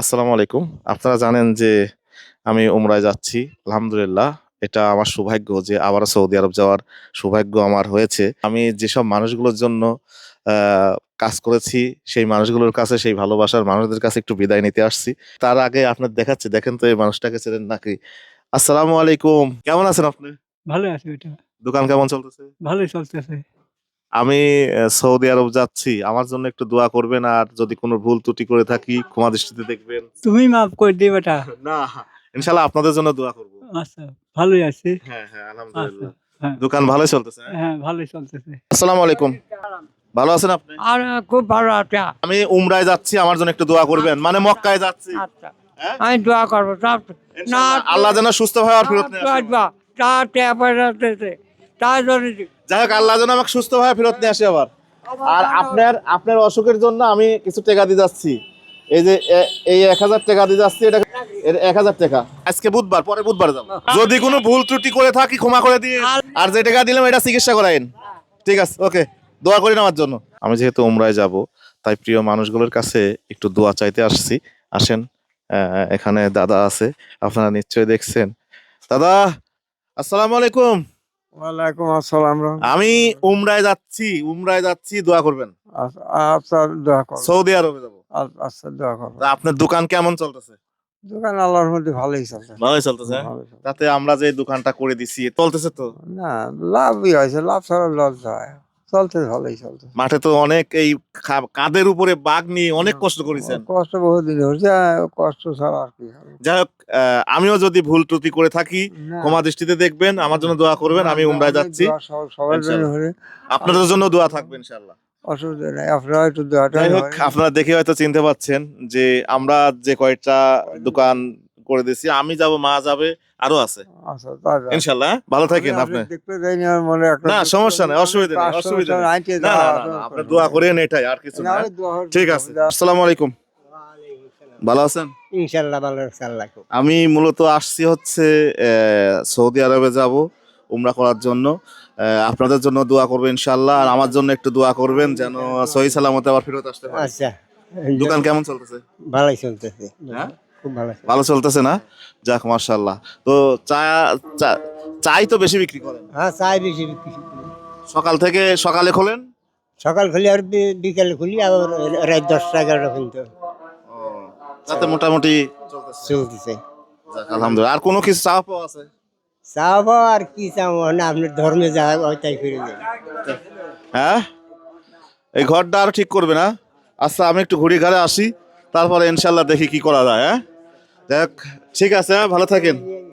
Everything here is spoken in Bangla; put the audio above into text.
আসসালামু আলাইকুম। আপনারা জানেন যে আমি উমরায় যাচ্ছি আলহামদুলিল্লাহ। এটা আমার সৌভাগ্য যে আবার সৌদি আরব যাওয়ার সৌভাগ্য আমার হয়েছে। আমি যেসব মানুষগুলোর জন্য কাজ করেছি সেই মানুষগুলোর কাছে সেই ভালোবাসার মানুষদের কাছে একটু বিদায় নিতে আসছি। তার আগে আপনার দেখাচ্ছি দেখেন তো এই মানুষটাকে চেনেন নাকি? আসসালামু আলাইকুম। কেমন আছেন আপনি? ভালো আছে ওইটা দোকান কেমন চলতেছে? ভালোই চলতেছে। আমি সৌদি আরব যাচ্ছি আমার জন্য একটু দোয়া করবেন আর যদি কোনো ভুল ত্রুটি করে থাকি ক্ষমা দৃষ্টিতে দেখবেন তুমি মাফ করে দিবে বেটা না ইনশাল্লাহ আপনাদের জন্য দোয়া করব আচ্ছা ভালোই আছে হ্যাঁ হ্যাঁ আচ্ছা আলহামদুলিল্লাহ হ্যাঁ দোকান ভালোই চলতেছে হ্যাঁ? হ্যাঁ ভালোই চলতেছে আসসালামু আলাইকুম ভালো আছেন আপনি আর খুব ভালো আছে আমি উমরায় যাচ্ছি আমার জন্য একটু দোয়া করবেন মানে মক্কায় যাচ্ছি আচ্ছা হ্যাঁ? আমি দোয়া করব ইনশাআল্লাহ আল্লাহ যেন সুস্থ ভাবে আর ফেরত নিয়ে আসে। দোয়া তা টেপা তাই জন্য যাই হোক, আল্লাহ যেন আমাকে সুস্থ ভাবে ফেরত নিয়ে আসে আবার। আর আপনার আপনার অসুখের জন্য আমি কিছু টাকা দিয়ে যাচ্ছি। এই যে এই এক হাজার টাকা দিয়ে যাচ্ছি, এটা এক হাজার টাকা। আজকে বুধবার, পরে বুধবার যাব। যদি কোনো ভুল ত্রুটি করে থাকি, ক্ষমা করে দিয়ে আর যে টাকা দিলাম, এটা চিকিৎসা করাইন। ঠিক আছে, ওকে। দোয়া করি আমার জন্য। আমি যেহেতু উমরায় যাব, তাই প্রিয় মানুষগুলোর কাছে একটু দোয়া চাইতে আসছি। আসেন এখানে দাদা আছে। আপনারা নিশ্চয়ই দেখছেন। দাদা, আসসালামু আলাইকুম। ওয়ালাইকুম আসসালাম আমি উমরায় যাচ্ছি উমরায় যাচ্ছি দোয়া করবেন। আচ্ছা, দোয়া করো সৌদি আরবে যাব। আচ্ছা দোয়া আপনার দোকান কেমন চলতেছে? দোকান আল্লাহর মধ্যে ভালোই চলছে ভালোই চলতেছে হ্যাঁ? ভালোই তাতে আমরা যে দোকানটা করে দিছি চলতেছে তো? না লাভই হয়েছে লাভ ছাড়া লস হয়। চলতে ভালোই চলছে মাঠে তো অনেক এই কাঁধের উপরে বাঘ নিয়ে অনেক কষ্ট করেছেন। কষ্ট বহু দিন হচ্ছে কষ্ট ছাড়া আর কি যাই হোক আমিও যদি ভুল ত্রুটি করে থাকি ক্ষমা দৃষ্টিতে দেখবেন। আমার জন্য দোয়া করবেন আমি উমরায় যাচ্ছি। সবার জন্য আপনাদের জন্য দোয়া থাকবে ইনশাআল্লাহ অসুবিধা নেই আপনারা একটু দোয়াটা আপনারা দেখে হয়তো চিনতে পাচ্ছেন যে আমরা যে কয়েকটা দোকান করে দিছি আমি যাব মা যাবে আরও আছে। আচ্ছা। ইনশাল্লাহ? ভালো থাকেন আমি আপনি। মনে না, সমস্যা নেই, অসুবিধা নেই, অসুবিধা। না আপনি দোয়া করেন এটাই আর কিছু না ঠিক আছে আসসালামু আলাইকুম। ভালো আছেন? ইনশাল্লাহ ভালো ইনশাল্লাহ আমি মূলত আসছি হচ্ছে আহ, সৌদি আরবে যাব উমরা করার জন্য। আপনাদের জন্য দোয়া করব ইনশাল্লাহ আর আমার জন্য একটু দোয়া করবেন যেন সহি সালামতে আবার ফেরত আসতে পারি। আচ্ছা। দোকান কেমন চলতেছে? ভালোই চলতেছে। হ্যাঁ? খুব ভালো। ভালো চলতেছে না? যাক মার্শাল্লাহ তো চা চা- চাই তো বেশি বিক্রি করেন। হ্যাঁ চাই বেশি বিক্রি করি। সকাল থেকে সকালে খোলেন? সকাল খুলি আর বি- বিকালে খুলি আবার রাত দশটা এগারোটা পর্যন্ত। তাতে মোটামুটি চলতেছে। চলতেছে। যাক, আলহামদুলিল্লাহ। আর কোনো কিছু পাওয়া আছে? চাবো আর কি চাবো না আপনার ধর্মে যা হয় তাই করে দেয় হ্যাঁ? এই ঘরটা আরও ঠিক করবে না? আচ্ছা আমি একটু ঘুরে ঘাড়ে আসি। তারপরে ইনশাল্লাহ দেখি কি করা যায় হ্যাঁ? দেখ ঠিক আছে হ্যাঁ, ভালো থাকেন।